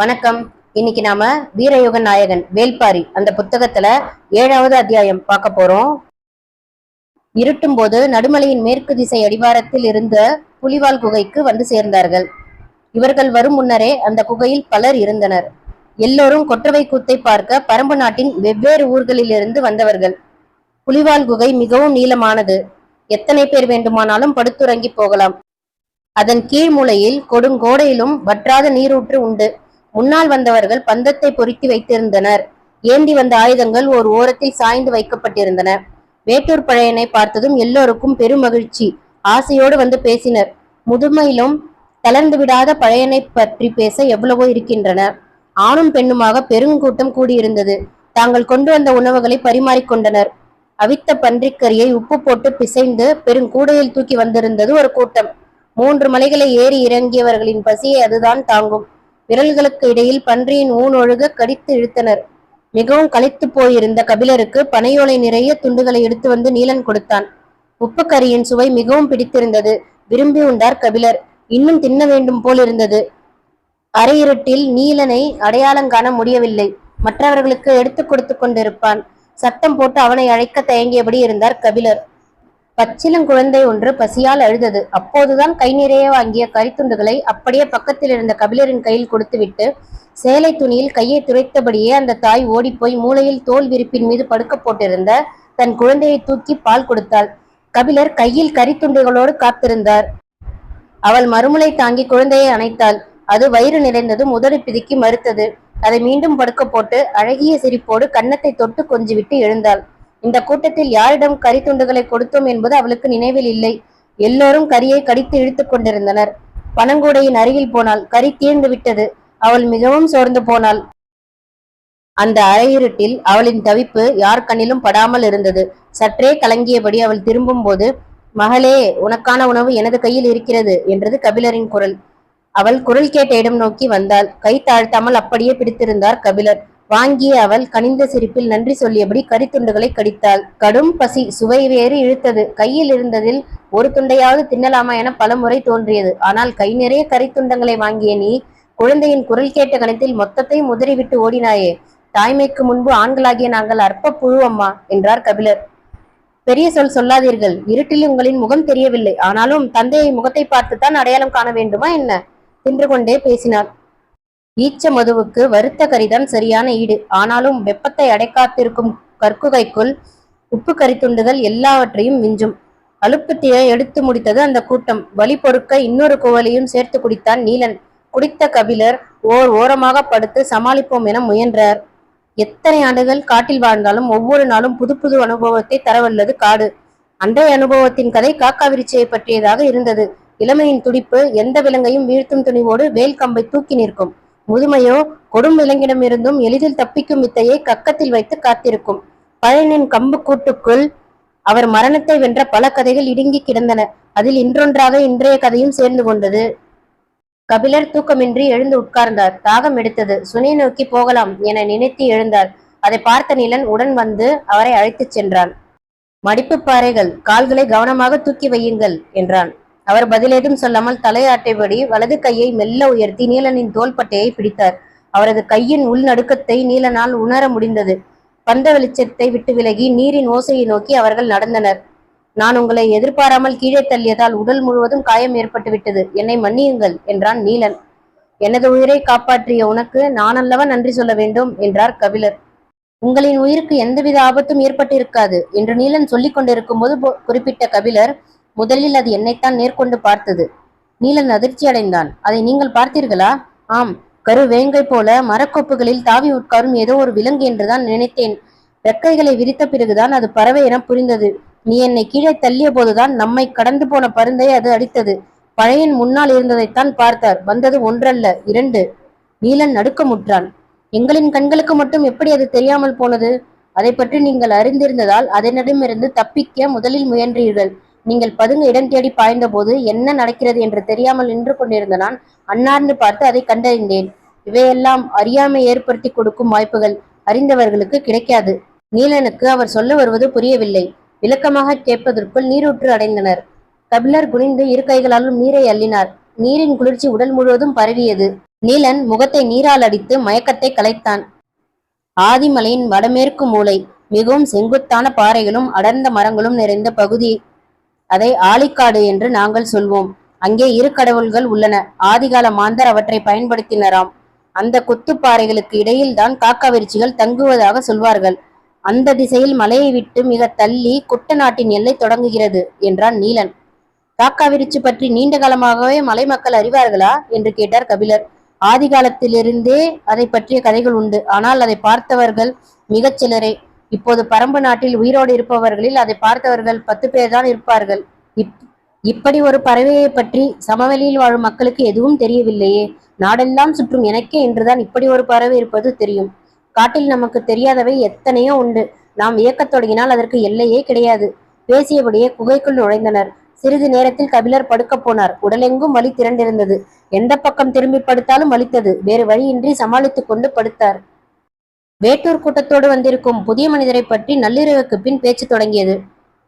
வணக்கம். இன்னைக்கு நாம வீரயுக நாயகன் வேல்பாரி அந்த புத்தகத்துல ஏழாவது அத்தியாயம் பார்க்க போறோம். இருட்டும் போது நடுமலையின் மேற்கு திசை அடிவாரத்தில் இருந்த புலிவால் குகைக்கு வந்து சேர்ந்தார்கள். இவர்கள் வரும் முன்னரே அந்த குகையில் பலர் இருந்தனர். எல்லோரும் கொற்றவை கூத்தை பார்க்க பரம்பு நாட்டின் வெவ்வேறு ஊர்களிலிருந்து வந்தவர்கள். புலிவால் குகை மிகவும் நீளமானது. எத்தனை பேர் வேண்டுமானாலும் படுத்துறங்கி போகலாம். அதன் கீழ் மூலையில் கொடுங்கோடையிலும் வற்றாத நீரூற்று உண்டு. முன்னால் வந்தவர்கள் பந்தத்தை பொருத்தி வைத்திருந்தனர். ஏந்தி வந்த ஆயுதங்கள் ஒரு ஓரத்தில் சாய்ந்து வைக்கப்பட்டிருந்தன. வேட்டூர் பழையனை பார்த்ததும் எல்லோருக்கும் பெருமகிழ்ச்சி. ஆசையோடு வந்து பேசினர். முதுமையிலும் தளர்ந்து விடாத பழையனை பற்றி பேச எவ்வளவோ இருக்கின்றன. ஆணும் பெண்ணுமாக பெருங்கூட்டம் கூடியிருந்தது. தாங்கள் கொண்டு வந்த உணவுகளை பரிமாறிக்கொண்டனர் அவித்த பன்றிக்கறியை உப்பு போட்டு பிசைந்து பெருங்கூடையில் தூக்கி வந்திருந்தது ஒரு கூட்டம். மூன்று மலைகளை ஏறி இறங்கியவர்களின் பசியை அதுதான் தாங்கும். விரல்களுக்கு இடையில் பன்றியின் ஊன் ஒழுக கடித்து இழுத்தனர். மிகவும் களைத்து போயிருந்த கபிலருக்கு பனையோலை நிறைய துண்டுகளை எடுத்து வந்து நீலன் கொடுத்தான். உப்பு கரியின் சுவை மிகவும் பிடித்திருந்தது. விரும்பி உண்டார் கபிலர். இன்னும் தின்ன வேண்டும் போல் இருந்தது. அரையிருட்டில் நீலனை அடையாளம் காண முடியவில்லை. மற்றவர்களுக்கு எடுத்து கொடுத்து கொண்டிருப்பான். சத்தம் போட்டு அவனை அழைக்க தயங்கியபடி இருந்தார் கபிலர். பச்சிலங்குழந்தை ஒன்று பசியால் அழுதது. அப்போதுதான் கை நிறைய வாங்கிய கரித்துண்டுகளை அப்படியே பக்கத்தில் இருந்த கபிலரின் கையில் கொடுத்துவிட்டு சேலை துணியில் கையை துரைத்தபடியே அந்த தாய் ஓடிப்போய் மூலையில் தோல் விரிப்பின் மீது படுக்க போட்டிருந்த தன் குழந்தையை தூக்கி பால் கொடுத்தாள். கபிலர் கையில் கரித்துண்டுகளோடு காத்திருந்தார். அவள் மறுமுலை தாங்கி குழந்தையை அணைத்தாள். அது வயிறு நிறைந்ததும் உதடு பிதுக்கி மறுத்தது. அதை மீண்டும் படுக்க போட்டு அழகிய சிரிப்போடு கன்னத்தை தொட்டு கொஞ்சிவிட்டு எழுந்தாள். இந்த கூட்டத்தில் யாரிடம் கரி துண்டுகளை கொடுத்தோம் என்பது அவளுக்கு நினைவில் இல்லை. எல்லோரும் கரியை கடித்து இழுத்துக் கொண்டிருந்தனர். பனங்கூடையின் அருகில் போனாள் கரி தீர்ந்து விட்டது. அவள் மிகவும் சோர்ந்து போனாள். அந்த அரையிருட்டில் அவளின் தவிப்பு யார் கண்ணிலும் படாமல் இருந்தது. சற்றே கலங்கியபடி அவள் திரும்பும் போது மகளே உனக்கான உணவு எனது கையில் இருக்கிறது என்றது கபிலரின் குரல். அவள் குரல் கேட்ட இடம் நோக்கி வந்தாள். கை தாழ்த்தாமல் அப்படியே பிடித்திருந்தார் கபிலர். வாங்கிய அவள் கனிந்த சிரிப்பில் நன்றி சொல்லியபடி கரித்துண்டுகளை கடித்தாள். கடும் பசி சுவை வேறு இழுத்தது. கையில் இருந்ததில் ஒரு துண்டையாவது தின்னலாமா என பலமுறை தோன்றியது. ஆனால் கை நிறைய கரித்துண்டங்களை வாங்கிய நீ குழந்தையின் குரல் கேட்ட கணத்தில் மொத்தத்தை முதறிவிட்டு ஓடினாயே. தாய்மைக்கு முன்பு ஆண்களாகிய நாங்கள் அற்ப புழு அம்மா என்றார் கபிலர். பெரிய சொல் சொல்லாதீர்கள். இருட்டில் உங்களின் முகம் தெரியவில்லை. ஆனாலும் தந்தையை முகத்தை பார்த்துத்தான் அடையாளம் காண வேண்டுமா என்ன? தின்று கொண்டே பேசினார் ஈச்ச மதுவுக்கு வறுத்த கறிதான் சரியான ஈடு. ஆனாலும் வெப்பத்தை அடைக்காத்திருக்கும் கற்குகைக்குள் உப்பு கறித்துண்டுகள் எல்லாவற்றையும் மிஞ்சும். அலுப்புத்தியை எடுத்து முடித்தது அந்த கூட்டம். வழி பொறுக்க இன்னொரு குவலையும் சேர்த்து குடித்தான் நீலன். குடித்த கபிலர் ஓர் ஓரமாக படுத்து சமாளிப்போம் என முயன்றார். எத்தனை ஆண்டுகள் காட்டில் வாழ்ந்தாலும் ஒவ்வொரு நாளும் புது புது அனுபவத்தை தரவல்லது காடு. அன்றைய அனுபவத்தின் கதை காக்காவிரிச்சியை பற்றியதாக இருந்தது. இளமையின் துடிப்பு எந்த விலங்கையும் வீழ்த்தும் துணிவோடு வேல் கம்பை தூக்கி நிற்கும். முதுமையோ கொடும் விலங்கிடமிருந்தும் எளிதில் தப்பிக்கும் வித்தையை கக்கத்தில் வைத்து காத்திருக்கும். பழையனின் கம்பு கூட்டுக்குள் அவர் மரணத்தை வென்ற பல கதைகள் இடுங்கி கிடந்தன. அதில் இன்றொன்றாக இன்றைய கதையும் சேர்ந்து கொண்டது. கபிலர் தூக்கமின்றி எழுந்து உட்கார்ந்தார். தாகம் எடுத்தது. சுனை நோக்கி போகலாம் என நினைத்து எழுந்தார். அதை பார்த்த நிலன் உடன் வந்து அவரை அழைத்துச் சென்றான். மடிப்பு பாறைகள் கால்களை கவனமாக தூக்கி வையுங்கள் என்றான். அவர் பதிலேதும் சொல்லாமல் தலையாட்டைபடி வலது கையை மெல்ல உயர்த்தி நீலனின் தோள்பட்டையை பிடித்தார். அவரது கையின் உள்நடுக்கத்தை நீலனால் உணர முடிந்தது. பந்த வெளிச்சத்தை விட்டு விலகி நீரின் ஓசையை நோக்கி அவர்கள் நடந்தனர். நான் உங்களை எதிர்பாராமல் கீழே தள்ளியதால் உடல் முழுவதும் காயம் ஏற்பட்டு விட்டது என்னை மன்னியுங்கள் என்றான் நீலன். எனது உயிரை காப்பாற்றிய உனக்கு நான் அல்லவா நன்றி சொல்ல வேண்டும்? என்றார் கபிலர். உங்களின் உயிருக்கு எந்தவித ஆபத்தும் ஏற்பட்டிருக்காது என்று நீலன் சொல்லிக் கொண்டிருக்கும் போது குறிப்பிட்ட கபிலர் முதலில் அது என்னைத்தான் நேர்கொண்டு பார்த்தது. நீலன் அதிர்ச்சி அடைந்தான். அதை நீங்கள் பார்த்தீர்களா? ஆம். கரு வேங்கை போல மரக்கோப்புகளில் தாவி உட்காரும் ஏதோ ஒரு விலங்கு என்றுதான் நினைத்தேன். ரெக்கைகளை விரித்த பிறகுதான் அது பறவை என புரிந்தது. நீ என்னை கீழே தள்ளிய போதுதான் நம்மை கடந்து போன பருந்தை அது அடித்தது. பழையன் முன்னால் இருந்ததைத்தான் பார்த்தார். வந்தது ஒன்றல்ல இரண்டு. நீலன் நடுக்கமுற்றான் எங்களின் கண்களுக்கு மட்டும் எப்படி அது தெரியாமல் போனது? அதை பற்றி நீங்கள் அறிந்திருந்ததால் அதனிடமிருந்து தப்பிக்க முதலில் முயன்றீர்கள். நீங்கள் பதுங்க இடம் தேடி பாய்ந்த போது என்ன நடக்கிறது என்று தெரியாமல் நின்று கொண்டிருந்த நான் அன்னார்ந்து பார்த்து அதை கண்டறிந்தேன். இவையெல்லாம் அறியாமை ஏற்படுத்தி கொடுக்கும் வாய்ப்புகள் அறிந்தவர்களுக்கு கிடைக்காது. நீலனுக்கு அவர் சொல்ல வருவது புரியவில்லை. விளக்கமாக கேட்பதற்குள் நீரூற்று அடைந்தனர். கபிலர் குனிந்து இரு கைகளாலும் நீரை அள்ளினார். நீரின் குளிர்ச்சி உடல் முழுவதும் பரவியது. நீலன் முகத்தை நீரால் அடித்து மயக்கத்தை கலைத்தான். ஆதிமலையின் வடமேற்கு மூலை மிகவும் செங்குத்தான பாறைகளும் அடர்ந்த மரங்களும் நிறைந்த பகுதி அதை ஆலிக்காடு என்று நாங்கள் சொல்வோம். அங்கே இரு கடவுள்கள் உள்ளன. ஆதிகால மாந்தர் அவற்றை பயன்படுத்தினராம். அந்த குத்துப்பாறைகளுக்கு இடையில்தான் காக்காவிரிச்சிகள் தங்குவதாக சொல்வார்கள். அந்த திசையில் மலையை விட்டு மிக தள்ளி குட்டநாட்டின் எல்லை தொடங்குகிறது என்றான் நீலன். காக்காவிரிச்சி பற்றி நீண்ட காலமாகவே மலை மக்கள் அறிவார்களா? என்று கேட்டார் கபிலர். ஆதிகாலத்திலிருந்தே அதை பற்றிய கதைகள் உண்டு. ஆனால் அதை பார்த்தவர்கள் மிகச் சிலரே. இப்போது பரம்பு நாட்டில் உயிரோடு இருப்பவர்களில் அதை பார்த்தவர்கள் பத்து பேர் தான் இருப்பார்கள். இப் இப்படி ஒரு பறவையை பற்றி சமவெளியில் வாழும் மக்களுக்கு எதுவும் தெரியவில்லையே. நாடெல்லாம் சுற்றும் எனக்கே இன்றுதான் இப்படி ஒரு பறவை இருப்பது தெரியும். காட்டில் நமக்கு தெரியாதவை எத்தனையோ உண்டு. நாம் இயக்கத் தொடங்கினால் அதற்கு எல்லையே கிடையாது. பேசியபடியே குகைக்குள் நுழைந்தனர். சிறிது நேரத்தில் கபிலர் படுக்கப் போனார். உடலெங்கும் வலி திரண்டிருந்தது. எந்த பக்கம் திரும்பி படுத்தாலும் வலித்தது. வேறு வழியின்றி சமாளித்துக் கொண்டு படுத்தார். வேட்டூர் கூட்டத்தோடு வந்திருக்கும் புதிய மனிதரை பற்றி நள்ளிரவுக்கு பின் பேச்சு தொடங்கியது.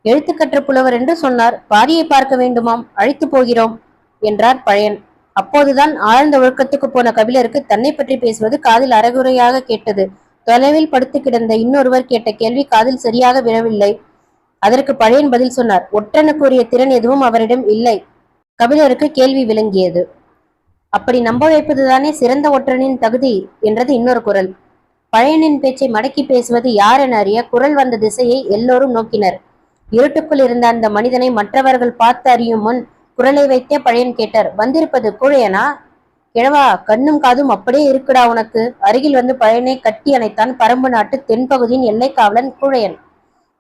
எழுத்துக்கற்ற புலவர் என்று சொன்னார் பாரியை பார்க்க வேண்டுமாம் அழைத்து போகிறோம் என்றார் பழையன். அப்போதுதான் ஆழ்ந்த ஒழுக்கத்துக்கு போன கபிலருக்கு தன்னை பற்றி பேசுவது காதில் அரைகுறையாக கேட்டது. தொலைவில் படுத்து கிடந்த இன்னொருவர் கேட்ட கேள்வி காதில் சரியாக விழவில்லை. அதற்கு பழையன் பதில் சொன்னார் ஒற்றனுக்குரிய திறன் எதுவும் அவரிடம் இல்லை. கபிலருக்கு கேள்வி விளங்கியது. அப்படி நம்ப வைப்பதுதானே சிறந்த ஒற்றனின் தகுதி? என்றது இன்னொரு குரல். பழையனின் பேச்சை மடக்கி பேசுவது யார் என அறிய குரல் வந்த திசையை எல்லோரும் நோக்கினர். இருட்டுக்குள் இருந்த அந்த மனிதனை மற்றவர்கள் பார்த்து அறியும் முன் குரலை வைத்தே பழையன் கேட்டார் வந்திருப்பது கூழையனா? கிழவா கண்ணும் காதும் அப்படியே இருக்குடா உனக்கு. அருகில் வந்து பழையனை கட்டி அணைத்தான் பரம்பு நாட்டு தென்பகுதியின் எல்லை காவலன் கூழையன்.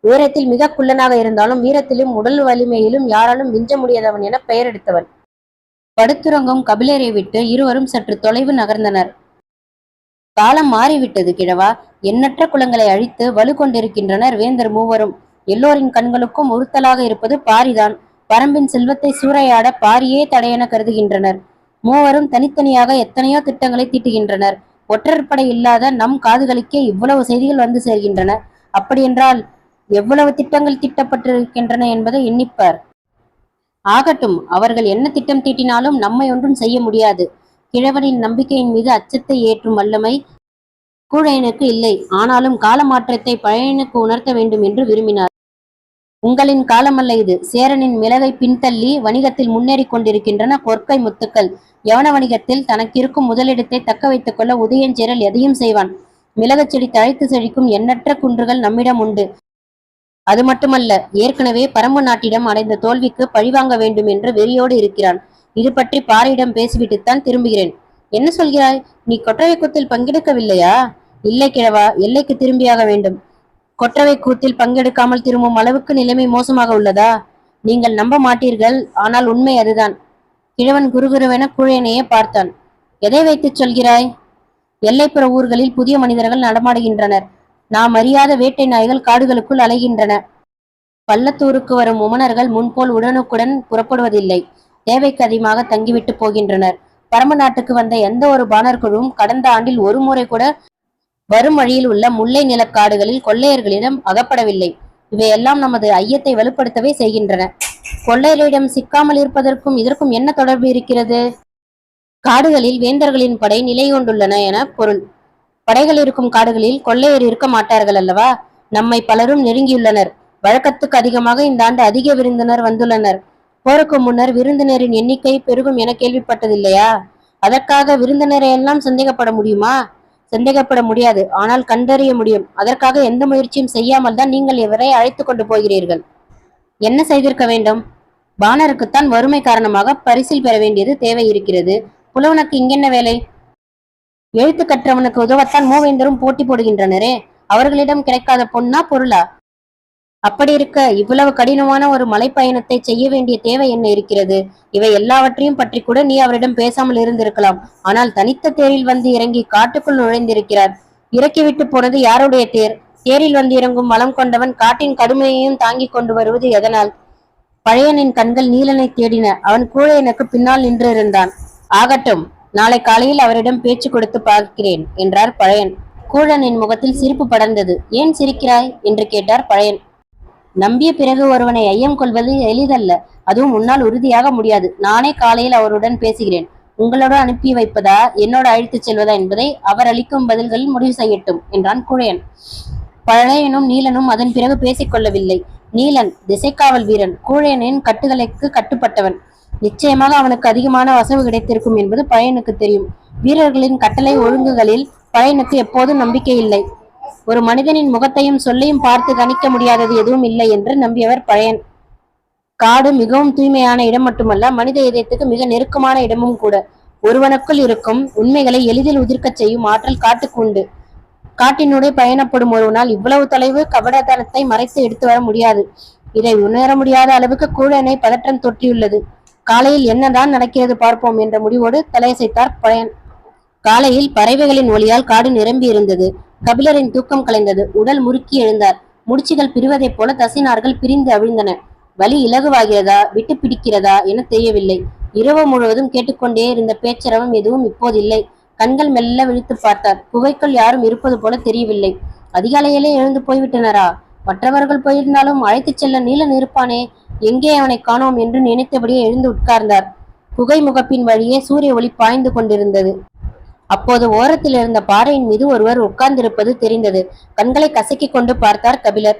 உயரத்தில் மிக குள்ளனாக இருந்தாலும் வீரத்திலும் உடல் வலிமையிலும் யாராலும் விஞ்ச முடியாதவன் என பெயர் எடுத்தவன். படுத்துறங்கும் கபிலரை விட்டு இருவரும் சற்று தொலைவு நகர்ந்தனர். காலம் மாறிவிட்டது கிழவா. எண்ணற்ற குலங்களை அழித்து வலு கொண்டிருக்கின்றனர் வேந்தர் மூவரும். எல்லோரின் கண்களுக்கும் உறுத்தலாக இருப்பது பாரிதான். பரம்பின் செல்வத்தை சூறையாட பாரியே தடையென கருதுகின்றனர். மூவரும் தனித்தனியாக எத்தனையோ திட்டங்களை தீட்டுகின்றனர். ஒற்றற்படை இல்லாத நம் காதுகளுக்கே இவ்வளவு செய்திகள் வந்து சேர்கின்றன. அப்படியென்றால் எவ்வளவு திட்டங்கள் தீட்டப்பட்டிருக்கின்றன என்பதை எண்ணிப்பார். ஆகட்டும் அவர்கள் என்ன திட்டம் தீட்டினாலும் நம்மை ஒன்றும் செய்ய முடியாது. கிழவனின் நம்பிக்கையின் மீது அச்சத்தை ஏற்றும் வல்லமை கூழையனுக்கு இல்லை. ஆனாலும் கால மாற்றத்தை பழையனுக்கு உணர்த்த வேண்டும் என்று விரும்பினார். உங்களின் காலமல்ல இது. சேரனின் மிளகை பின்தள்ளி வணிகத்தில் முன்னேறிக் கொண்டிருக்கின்றன கொற்கை முத்துக்கள். யவன வணிகத்தில் தனக்கிருக்கும் முதலிடத்தை தக்க வைத்துக் கொள்ள உதயஞ்சேரல் எதையும் செய்வான். மிளகச் செடி தழைத்து செழிக்கும் எண்ணற்ற குன்றுகள் நம்மிடம் உண்டு. அது மட்டுமல்ல ஏற்கனவே பரம்பு நாட்டிடம் அடைந்த தோல்விக்கு பழிவாங்க வேண்டும் என்று வெறியோடு இருக்கிறான். இது பற்றி பாரியிடம் பேசிவிட்டுத்தான் திரும்புகிறேன். என்ன சொல்கிறாய்? நீ கொற்றவை கூத்தில் பங்கெடுக்கவில்லையா? இல்லை கிழவா எல்லைக்கு திரும்பியாக வேண்டும். கொற்றவை கூத்தில் பங்கெடுக்காமல் திரும்பும் அளவுக்கு நிலைமை மோசமாக உள்ளதா? நீங்கள் நம்ப மாட்டீர்கள் ஆனால் உண்மை அதுதான். கிழவன் குருகுருவென குழையனையே பார்த்தான். எதை வைத்துச் சொல்கிறாய்? எல்லைப்புற ஊர்களில் புதிய மனிதர்கள் நடமாடுகின்றனர். நாம் அறியாத வேட்டை நாய்கள் காடுகளுக்குள் அலைகின்றன. பள்ளத்தூருக்கு வரும் உமனர்கள் முன்போல் உடனுக்குடன் புறப்படுவதில்லை. தேவைக்கு அதிகமாக தங்கிவிட்டு போகின்றனர். பரம நாட்டுக்கு வந்த எந்த ஒரு பாணர் குழுவும் கடந்த ஆண்டில் ஒரு முறை கூட வரும் வழியில் உள்ள முல்லை நிலக்காடுகளில் கொள்ளையர்களிடம் அகப்படவில்லை. இவையெல்லாம் நமது ஐயத்தை வலுப்படுத்தவே செய்கின்றன. கொள்ளையர்களிடம் சிக்காமல் இருப்பதற்கும் இதற்கும் என்ன தொடர்பு இருக்கிறது? காடுகளில் வேந்தர்களின் படை நிலை கொண்டுள்ளன என பொருள். படைகள் இருக்கும் காடுகளில் கொள்ளையர் இருக்க மாட்டார்கள் அல்லவா? நம்மை பலரும் நெருங்கியுள்ளனர். வழக்கத்துக்கு அதிகமாக இந்த ஆண்டு அதிக விருந்தினர் வந்துள்ளனர். போருக்கு முன்னர் விருந்தினரின் எண்ணிக்கை பெருகும் என கேள்விப்பட்டதில்லையா? அதற்காக விருந்தினரை எல்லாம் சந்தேகப்பட முடியுமா? சந்தேகப்பட முடியாது. ஆனால் கண்டறிய முடியும். அதற்காக எந்த முயற்சியும் செய்யாமல் தான் நீங்கள் இவரை அழைத்து கொண்டு போகிறீர்கள். என்ன செய்திருக்க வேண்டும்? பாணருக்குத்தான் வறுமை காரணமாக பரிசில் பெற வேண்டியது தேவை இருக்கிறது. புலவனுக்கு இங்கென்ன வேலை? எழுத்து கற்றவனுக்கு உதவத்தான் மூவேந்தரும் போட்டி போடுகின்றனரே. அவர்களிடம் கிடைக்காத பொன்னா பொருளா? அப்படி இருக்க இவ்வளவு கடினமான ஒரு மலைப்பயணத்தை செய்ய வேண்டிய தேவை என்ன இருக்கிறது? இவை எல்லாவற்றையும் பற்றி கூட நீ அவரிடம் பேசாமல் இருந்திருக்கலாம். ஆனால் தனித்த தேரில் வந்து இறங்கி காட்டுக்குள் நுழைந்திருக்கிறார். இறக்கிவிட்டு போனது யாருடைய தேர்? தேரில் வந்து இறங்கும் மலம் கொண்டவன் காட்டின் கடுமையையும் தாங்கி கொண்டு வருவது எதனால்? பழையனின் கண்கள் நீலனை தேடின. அவன் கூழையனுக்கு பின்னால் நின்றிருந்தான் ஆகட்டும் நாளை காலையில் அவரிடம் பேச்சு கொடுத்து பார்க்கிறேன் என்றார் பழையன். கூழனின் முகத்தில் சிரிப்பு படர்ந்தது. ஏன் சிரிக்கிறாய்? என்று கேட்டார் பழையன். நம்பிய பிறகு ஒருவனை ஐயம் கொள்வது எளிதல்ல. அதுவும் உன்னால் உறுதியாக முடியாது. நானே காலையில் அவருடன் பேசுகிறேன். உங்களோட அனுப்பி வைப்பதா? என்னோட அழைத்துச் செல்வதா என்பதை அவர் அளிக்கும் பதில்களில் முடிவு செய்யட்டும் என்றான் குழையன். பழையனும் நீலனும் அதன் பிறகு பேசிக் கொள்ளவில்லை. நீலன் திசைக்காவல் வீரன் கூழையனின் கட்டுகளுக்கு கட்டுப்பட்டவன். நிச்சயமாக அவனுக்கு அதிகமான வசவு கிடைத்திருக்கும் என்பது பழையனுக்கு தெரியும். வீரர்களின் கட்டளை ஒழுங்குகளில் பழையனுக்கு எப்போதும் நம்பிக்கை இல்லை. ஒரு மனிதனின் முகத்தையும் சொல்லையும் பார்த்து கணிக்க முடியாதது எதுவும் இல்லை என்று நம்பியவர் பழையன். காடு மிகவும் தூய்மையான இடம் மட்டுமல்ல மனித இதயத்துக்கு மிக நெருக்கமான இடமும் கூட. ஒருவனுக்குள் இருக்கும் உண்மைகளை எளிதில் உதிர்க்கச் செய்யும் ஆற்றல் காட்டுக்கு உண்டு காட்டினுடைய பயணப்படும் ஒருவனால் இவ்வளவு தொலைவு கபடத்தனத்தை மறைத்து எடுத்து வர முடியாது. இதை உணர முடியாத அளவுக்கு கூழனை பதற்றம் தொற்றியுள்ளது காலையில் என்னதான் நடக்கிறது பார்ப்போம் என்ற முடிவோடு தலையசைத்தார் பழையன். காலையில் பறவைகளின் ஒளியால் காடு நிரம்பி இருந்தது கபிலரின் தூக்கம் கலைந்தது. உடல் முறுக்கி எழுந்தார். முடிச்சுகள் பிரிவதைப் போல தசினார்கள் பிரிந்து அவிழ்ந்தன. வலி இலகுவாகிறதா? விட்டு பிடிக்கிறதா? என தெரியவில்லை. இரவு முழுவதும் கேட்டுக்கொண்டே இருந்த பேச்சரவம் எதுவும் இப்போதில்லை கண்கள் மெல்ல விழித்து பார்த்தார். குகைக்குள் யாரும் இருப்பது போல தெரியவில்லை. அதிகாலையிலே எழுந்து போய்விட்டனரா? மற்றவர்கள் போயிருந்தாலும் அழைத்துச் செல்ல நீலன் இருப்பானே எங்கே அவனை காணோம் என்று நினைத்தபடியே எழுந்து உட்கார்ந்தார். குகை முகப்பின் வழியே சூரிய ஒளி பாய்ந்து கொண்டிருந்தது. அப்போது ஓரத்தில் இருந்த பாறையின் மீது ஒருவர் உட்கார்ந்திருப்பது தெரிந்தது. கண்களை கசக்கிக் கொண்டு பார்த்தார் கபிலர்.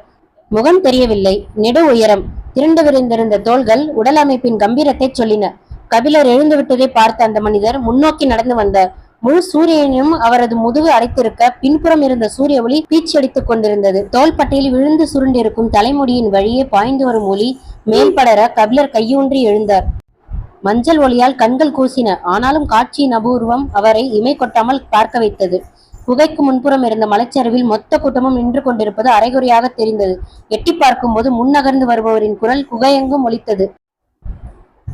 முகம் தெரியவில்லை. நெடு உயரம். திரண்டு விரிந்திருந்த தோள்கள் உடல் அமைப்பின் கம்பீரத்தை சொல்லின. கபிலர் எழுந்துவிட்டதை பார்த்த அந்த மனிதர் முன்னோக்கி நடந்து வந்தார். முழு சூரியனையும் அவரது முதுகு அடைத்திருக்க பின்புறம் இருந்த சூரிய ஒளி பீச்சடித்துக் கொண்டிருந்தது. தோள்பட்டையில் விழுந்து சுருண்டிருக்கும் தலைமுடியின் வழியே பாய்ந்து வரும் ஒளி மேல்படர கபிலர் கையூன்றி எழுந்தார். மஞ்சள் ஒளியால் கண்கள் கூசின ஆனாலும் காட்சியின் அபூர்வம் அவரை இமை கொட்டாமல் பார்க்க வைத்தது. குகைக்கு முன்புறம் இருந்த மலைச்சரிவில் மொத்த கூட்டமும் நின்று கொண்டிருப்பது அரைகுறையாக தெரிந்தது. எட்டி பார்க்கும்போது முன்னகர்ந்து வருபவரின் குரல் குகையெங்கும் ஒலித்தது.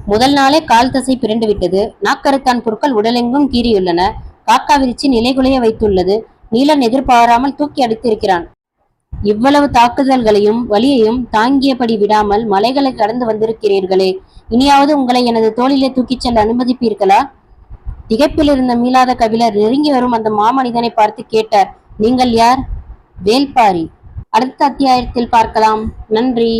முதல் நாளே கால் தசை பிறண்டு விட்டது. நாக்கருத்தான் புற்கள் உடலெங்கும் கீறியுள்ளன. காக்கா விரிச்சி நிலைகுலைய வைத்துள்ளது. நீலன் எதிர்பாராமல் தூக்கி அடித்திருக்கிறான். இவ்வளவு தாக்குதல்களையும் வலியையும் தாங்கியபடி விடாமல் மலைகளை கடந்து வந்திருக்கிறீர்களே. இனியாவது உங்களை எனது தோளிலே தூக்கிச் செல்ல அனுமதிப்பீர்களா? திகைப்பில் இருந்த மீளாத கபிலர் நெருங்கி வரும் அந்த மாமனிதனை பார்த்து கேட்டார் நீங்கள் யார்? வேல்பாரி. அடுத்த அத்தியாயத்தில் பார்க்கலாம். நன்றி.